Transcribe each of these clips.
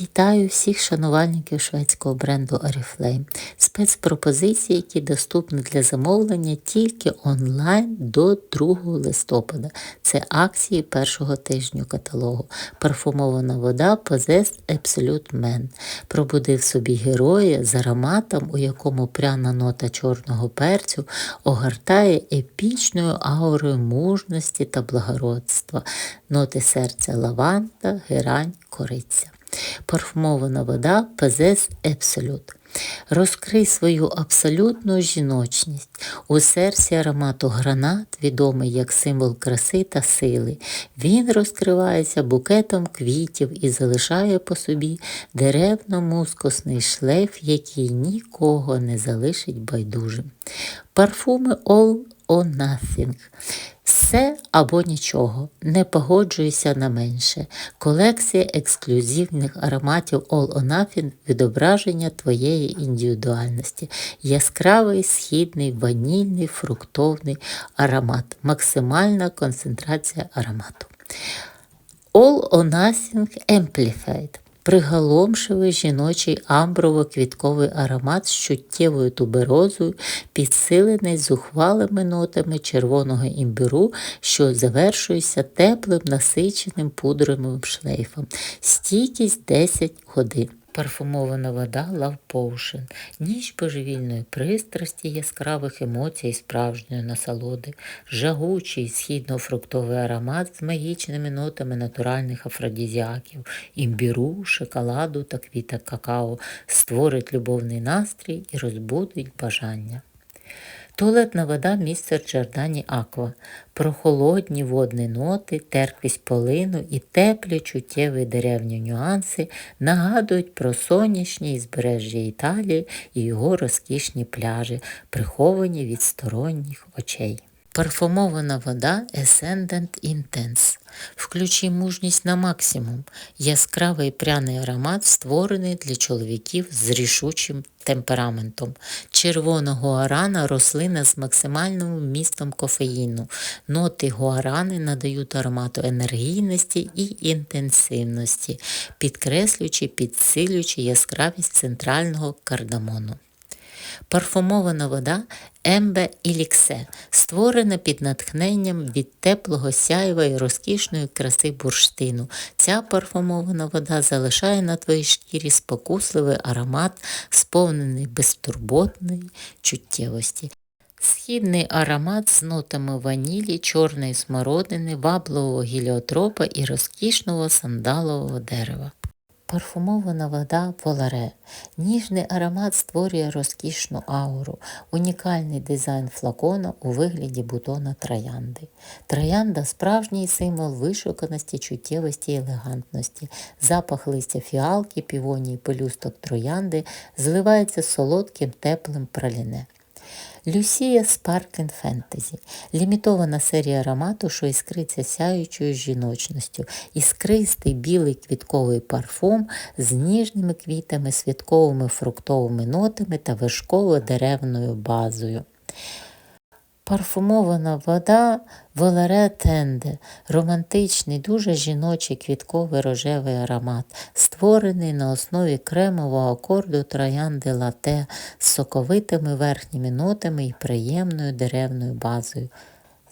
Вітаю всіх шанувальників шведського бренду Oriflame. Спецпропозиції, які доступні для замовлення тільки онлайн до 2 листопада. Це акції першого тижню каталогу. Парфумована вода Possessed Absolute Men. Пробудив собі героя з ароматом, у якому пряна нота чорного перцю огортає епічною аурою мужності та благородства, ноти серця лаванда, герань, кориця. Парфумована вода Possess Absolute. Розкрий свою абсолютну жіночність. У серці аромату гранат, відомий як символ краси та сили. Він розкривається букетом квітів і залишає по собі деревно-мускусний шлейф, який нікого не залишить байдужим. Парфуми All or Nothing. Все або нічого, не погоджуйся на менше. Колекція ексклюзивних ароматів All or Nothing – відображення твоєї індивідуальності. Яскравий східний, ванільний, фруктовний аромат, максимальна концентрація аромату. All or Nothing Amplified приголомшивий жіночий амброво-квітковий аромат з чуттєвою туберозою, підсилений зухвалими нотами червоного імбиру, що завершується теплим насиченим пудровим шлейфом. Стійкість 10 годин. Парфумована вода Love Potion, ніч божевільної пристрасті, яскравих емоцій, справжньої насолоди, жагучий східно-фруктовий аромат з магічними нотами натуральних афродізіаків, імбіру, шоколаду та квіток какао. Створить любовний настрій і розбудить бажання. Туалетна вода містер Джордані Аква, прохолодні водні ноти, терпкість полину і теплі чуттєві деревні нюанси нагадують про сонячні ізбережжя Італії і його розкішні пляжі, приховані від сторонніх очей. Парфумована вода Ascendant Intense. Включи мужність на максимум. Яскравий пряний аромат створений для чоловіків з рішучим темпераментом. Червона гуарана рослина з максимальним вмістом кофеїну. Ноти гуарани надають аромату енергійності і інтенсивності, підкреслюючи, підсилюючи яскравість центрального кардамону. Парфумована вода Ембе Іліксе, створена під натхненням від теплого сяйва і розкішної краси бурштину. Ця парфумована вода залишає на твоїй шкірі спокусливий аромат, сповнений безтурботної чуттєвості. Східний аромат з нотами ванілі, чорної смородини, вабливого гіліотропа і розкішного сандалового дерева. Парфумована вода Воларе. Ніжний аромат створює розкішну ауру, унікальний дизайн флакона у вигляді бутона троянди. Троянда справжній символ вишуканості, чуттєвості і елегантності. Запах листя фіалки, півонії, пелюсток троянди зливається солодким теплим праліне. Люсія Спаркін Фентезі лімітована серія аромату, що іскриться сяючою жіночністю, іскристий білий квітковий парфум з ніжними квітами, святковими фруктовими нотами та вершково-деревною базою. Парфумована вода Воларе Тенде, романтичний, дуже жіночий квітковий рожевий аромат, створений на основі кремового акорду троянди лате з соковитими верхніми нотами і приємною деревною базою.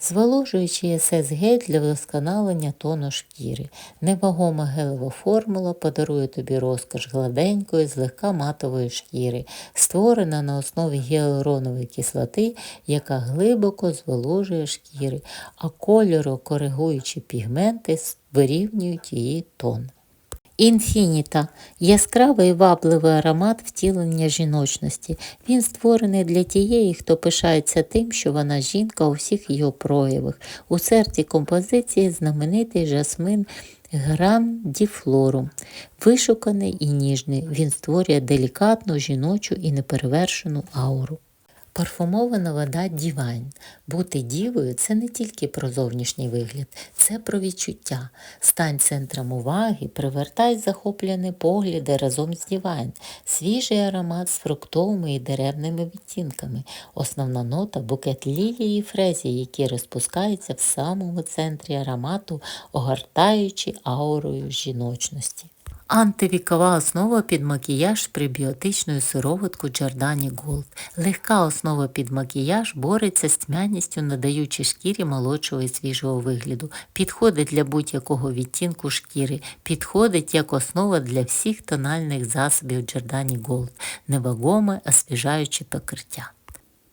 Зволожуючий СС-гель для вдосконалення тону шкіри. Невагома гелева формула подарує тобі розкош гладенької, злегка матової шкіри, створена на основі гіалуронової кислоти, яка глибоко зволожує шкіри, а кольоро-коригуючі пігменти вирівнюють її тон. Інфініта яскравий вабливий аромат втілення жіночності. Він створений для тієї, хто пишається тим, що вона жінка у всіх його проявах. У серці композиції знаменитий жасмин Гран Діфлору. Вишуканий і ніжний. Він створює делікатну жіночу і неперевершену ауру. Парфумована вода Divine. Бути дівою це не тільки про зовнішній вигляд, це про відчуття. Стань центром уваги, привертай захоплені погляди разом з Divine. Свіжий аромат з фруктовими і деревними відтінками. Основна нота букет лілії і фрезі, які розпускаються в самому центрі аромату, огортаючи аурою жіночності. Антивікова основа під макіяж при біотичною сироватку Giordani Gold. Легка основа під макіяж бореться з тьмяністю, надаючи шкірі молодшого і свіжого вигляду. Підходить для будь-якого відтінку шкіри. Підходить як основа для всіх тональних засобів Giordani Gold. Невагоме, освіжаюче покриття.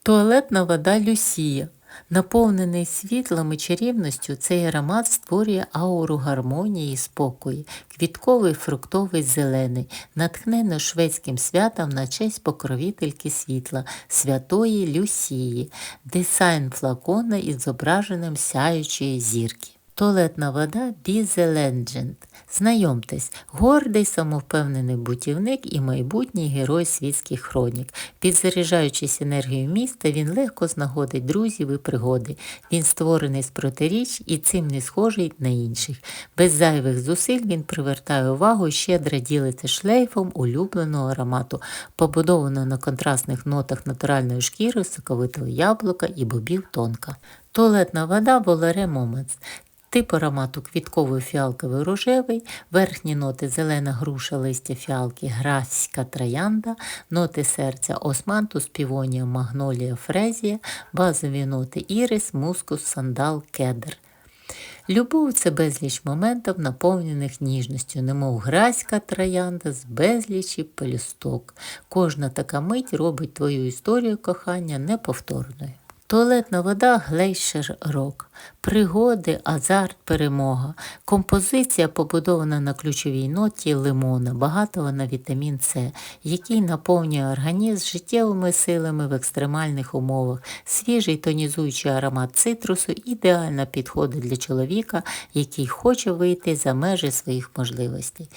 Туалетна вода Люсія. Наповнений світлом і чарівністю, цей аромат створює ауру гармонії і спокою, квітковий, фруктовий, зелений, натхнено шведським святом на честь покровительки світла, святої Люсії, дизайн флакона із зображенням сяючої зірки. Туалетна вода Бізе Legend. Знайомтесь, гордий самовпевнений бутівник і майбутній герой світських хронік. Підзаряджаючись енергією міста, він легко знаходить друзів і пригоди. Він створений з протиріч і цим не схожий на інших. Без зайвих зусиль він привертає увагу і щедро ділиться шлейфом улюбленого аромату, побудованого на контрастних нотах натуральної шкіри, соковитого яблука і бобів тонка. Туалетна вода Волере Moments. Тип аромату квітковий фіалковий рожевий, верхні ноти зелена груша листя фіалки, графська троянда, ноти серця османтус, півонія, магнолія, фрезія, базові ноти ірис, мускус, сандал, кедр. Любов це безліч моментів, наповнених ніжністю, немов граська троянда з безлічі пелюсток. Кожна така мить робить твою історію кохання неповторною. Туалетна вода Глейшер Рок. Пригоди, азарт, перемога. Композиція побудована на ключовій ноті лимона, багатого на вітамін С, який наповнює організм життєвими силами в екстремальних умовах. Свіжий тонізуючий аромат цитрусу ідеально підходить для чоловіка, який хоче вийти за межі своїх можливостей.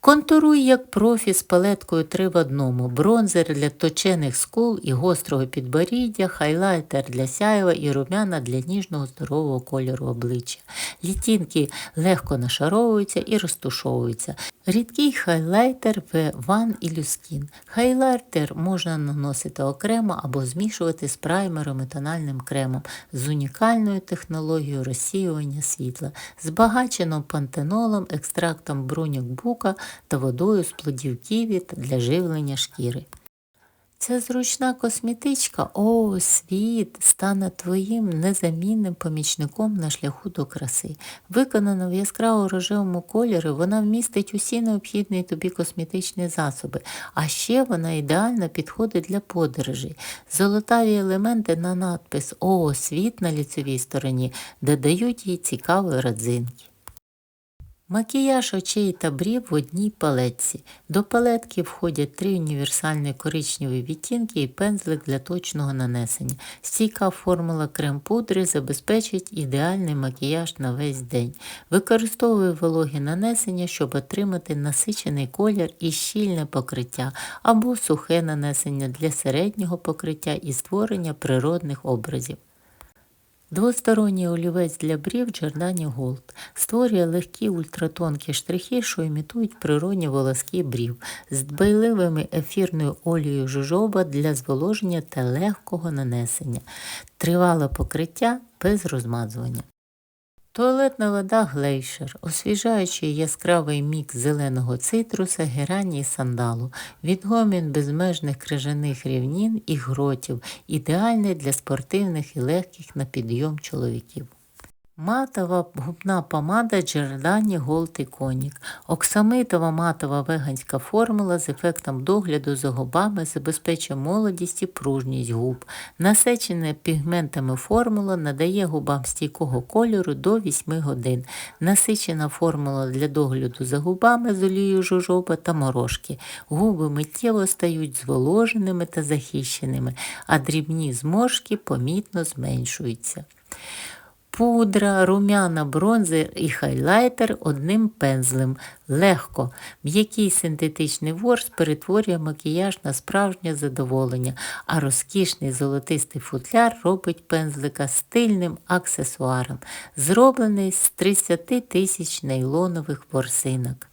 Контуруй як профі з палеткою 3 в одному, бронзер для точених скул і гострого підборіддя, хайлайтер для сяєва і румяна для ніжного здорового кольору обличчя. Літінки легко нашаровуються і розтушовуються. Рідкий хайлайтер в One Illuskin. Хайлайтер можна наносити окремо або змішувати з праймером і тональним кремом з унікальною технологією розсіювання світла, збагачено пантенолом, екстрактом бруньок бука та водою з плодів ківі для живлення шкіри. Ця зручна косметичка, о, світ, стане твоїм незамінним помічником на шляху до краси. Виконана в яскраво рожевому кольорі, вона вмістить усі необхідні тобі косметичні засоби, а ще вона ідеально підходить для подорожей. Золотаві елементи на надпис О, світ на ліцевій стороні додають їй цікавої родзинки. Макіяж очей та брів в одній палетці. До палетки входять три універсальні коричневі відтінки і пензлик для точного нанесення. Стійка формула крем-пудри забезпечить ідеальний макіяж на весь день. Використовує вологі нанесення, щоб отримати насичений колір і щільне покриття, або сухе нанесення для середнього покриття і створення природних образів. Двосторонній олівець для брів Джордані Голд створює легкі ультратонкі штрихи, що імітують природні волоски брів. З дбайливими ефірною олією жужоба для зволоження та легкого нанесення, тривале покриття без розмазування. Туалетна вода глейшер, освіжаючий яскравий мікс зеленого цитруса, герані і сандалу, відгомін безмежних крижаних рівнін і гротів, ідеальний для спортивних і легких на підйом чоловіків. Матова губна помада Giordani Gold Iconic. Оксамитова матова веганська формула з ефектом догляду за губами забезпечує молодість і пружність губ. Насичена пігментами формула надає губам стійкого кольору до 8 годин. Насичена формула для догляду за губами з олією жужоба та морошки. Губи миттєво стають зволоженими та захищеними, а дрібні зморшки помітно зменшуються пудра, румяна, бронзер і хайлайтер одним пензлем. Легко. М'який синтетичний ворс перетворює макіяж на справжнє задоволення, а розкішний золотистий футляр робить пензлика стильним аксесуаром, зроблений з 30 тисяч нейлонових ворсинок.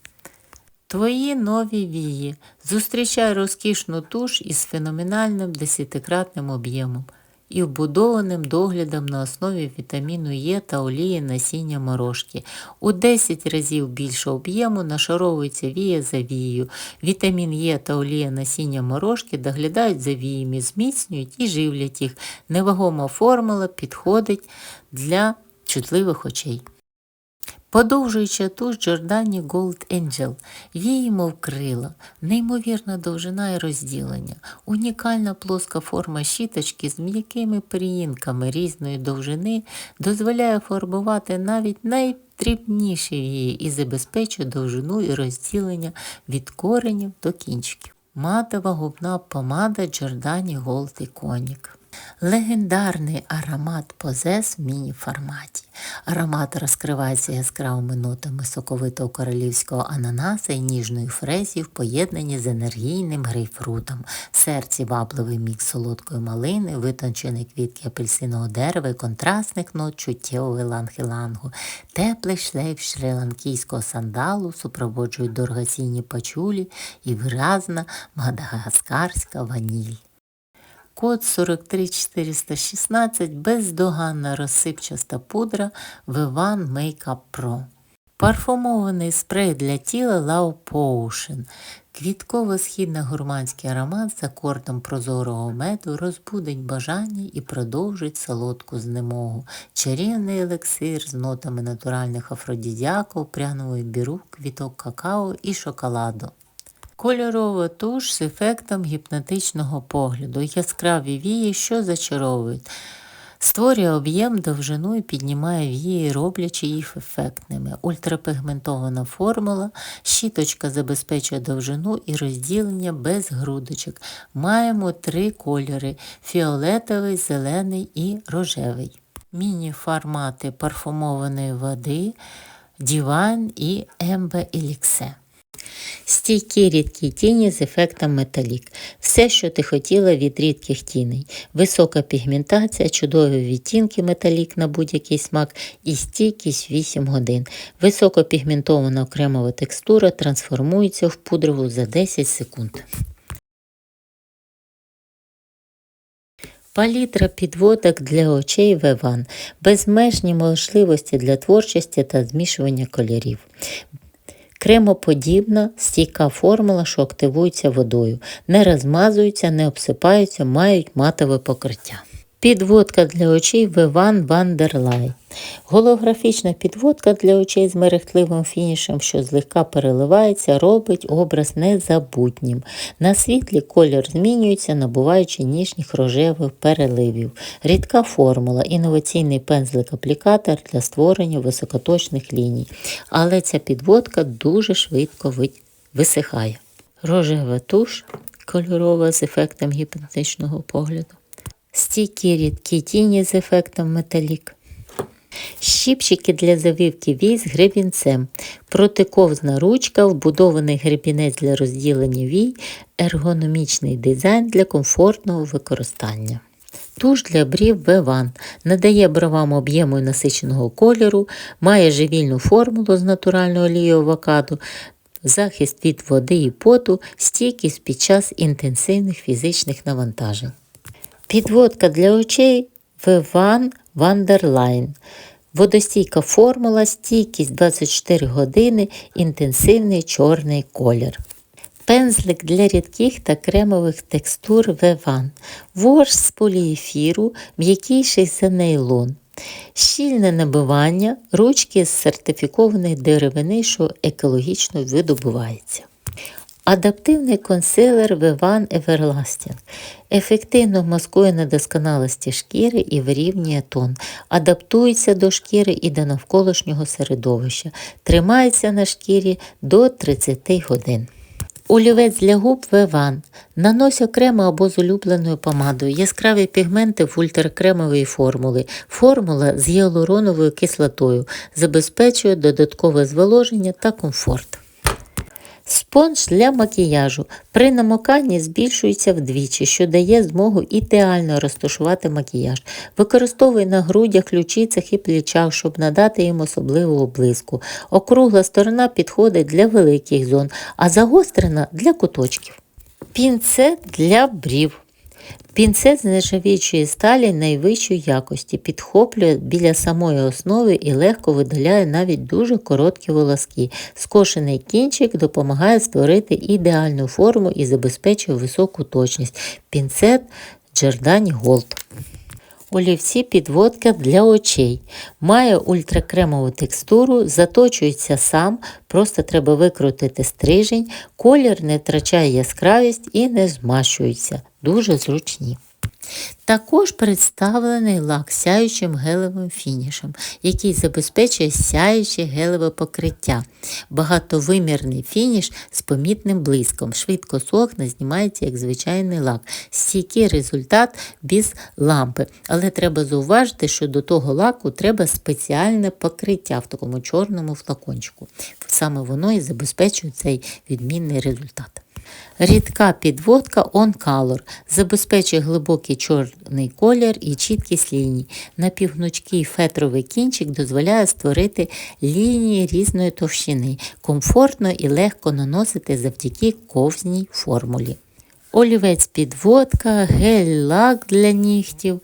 Твої нові вії. Зустрічай розкішну туш із феноменальним десятикратним об'ємом. І вбудованим доглядом на основі вітаміну Е та олії насіння морошки. У 10 разів більше об'єму нашаровується вія за вією. Вітамін Е та олія насіння морошки доглядають за віями, зміцнюють і живлять їх. Невагома формула підходить для чутливих очей. Подовжуюча туш Джордані Gold Angel, вії, мов крила, неймовірна довжина і розділення, унікальна плоска форма щіточки з м'якими приїнками різної довжини дозволяє фарбувати навіть найдрібніші вії і забезпечує довжину і розділення від коренів до кінчиків. Матова губна помада Giordani Gold Iconic. Легендарний аромат позес в міні-форматі. Аромат розкривається яскравими нотами соковитого королівського ананаса і ніжної фрезі в поєднанні з енергійним грейпфрутом. В серці вабливий мікс солодкої малини, витончені квітки апельсинового дерева і контрастних нот чуттєвого ланг-ілангу. Теплий шлейф шриланкійського сандалу супроводжують дорогоцінні пачулі і виразна мадагаскарська ваніль. Код 43416 бездоганна розсипчаста пудра Vivan Makeup Pro. Парфумований спрей для тіла Love Potion. Квітково-східний гурманський аромат з акордом прозорого меду розбудить бажання і продовжить солодку знемогу. Чарівний елексир з нотами натуральних афродізіаків, прянової біру, квіток какао і шоколаду. Кольорова туш з ефектом гіпнотичного погляду, яскраві вії, що зачаровують. Створює об'єм, довжину і піднімає вії, роблячи їх ефектними. Ультрапігментована формула, щіточка забезпечує довжину і розділення без грудочок. Маємо три кольори: фіолетовий, зелений і рожевий. Міні-формати парфумованої води, Divine і Ембе Еліксе. Стійкі рідкі тіні з ефектом металік. Все, що ти хотіла від рідких тіней. Висока пігментація, чудові відтінки металік на будь-який смак і стійкість 8 годин. Високопігментована окремова текстура трансформується в пудрову за 10 секунд. Палітра підводок для очей Веван. Безмежні можливості для творчості та змішування кольорів. Кремоподібна стійка формула, що активується водою, не розмазуються, не обсипаються, мають матове покриття. Підводка для очей Виван Вандерлай. Голографічна підводка для очей з мерехтливим фінішем, що злегка переливається, робить образ незабутнім. На світлі колір змінюється, набуваючи ніжніх рожевих переливів. Рідка формула, інноваційний пензлик-аплікатор для створення високоточних ліній. Але ця підводка дуже швидко висихає. Рожева туш кольорова з ефектом гіпнотичного погляду. Стійкі рідкі тіні з ефектом металік. Щіпчики для завивки вій з гребінцем. Протиковзна ручка, вбудований гребінець для розділення вій, ергономічний дизайн для комфортного використання. Туш для брів Веван надає бровам об'єму і насиченого кольору, має живільну формулу з натурального олією авокадо, захист від води і поту, стійкість під час інтенсивних фізичних навантажень. Підводка для очей Виван Вандерлайн. Водостійка формула, стійкість 24 години, інтенсивний чорний колір. Пензлик для рідких та кремових текстур Веван. Ворс з поліефіру, м'якіший за нейлон. Щільне набивання, ручки з сертифікованої деревини, що екологічно видобувається. Адаптивний консилер Vivan Everlasting ефективно маскує недосконалості шкіри і вирівнює тон, адаптується до шкіри і до навколишнього середовища, тримається на шкірі до 30 годин. Олівець для губ Веван. Нанось окремо або з улюбленою помадою. Яскраві пігменти в ультракремової формули. Формула з гіалуроновою кислотою забезпечує додаткове зволоження та комфорт. Спонж для макіяжу при намоканні збільшується вдвічі, що дає змогу ідеально розташувати макіяж. Використовуй на грудях, ключицях і плечах, щоб надати їм особливу блиску. Округла сторона підходить для великих зон, а загострена для куточків. Пінцет для брів. Пінцет з нержавіючої сталі найвищої якості підхоплює біля самої основи і легко видаляє навіть дуже короткі волоски. Скошений кінчик допомагає створити ідеальну форму і забезпечує високу точність. Пінцет Джердані Gold. Олівці підводка для очей. Має ультракремову текстуру, заточується сам, просто треба викрутити стрижень, колір не втрачає яскравість і не змащується. Дуже зручні. Також представлений лак сяючим гелевим фінішем, який забезпечує сяюче гелеве покриття. Багатовимірний фініш з помітним блиском. Швидко сохне, знімається як звичайний лак. Стійкий результат без лампи. Але треба зауважити, що до того лаку треба спеціальне покриття в такому чорному флакончику. Саме воно і забезпечує цей відмінний результат. Рідка підводка On Color забезпечує глибокий чорний колір і чіткість ліній. Напівгнучкий фетровий кінчик дозволяє створити лінії різної товщини, комфортно і легко наносити завдяки ковзній формулі. Олівець підводка, гель-лак для нігтів.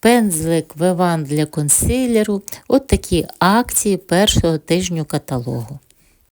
Пензлик Веван для консилеру. От такі акції першого тижню каталогу.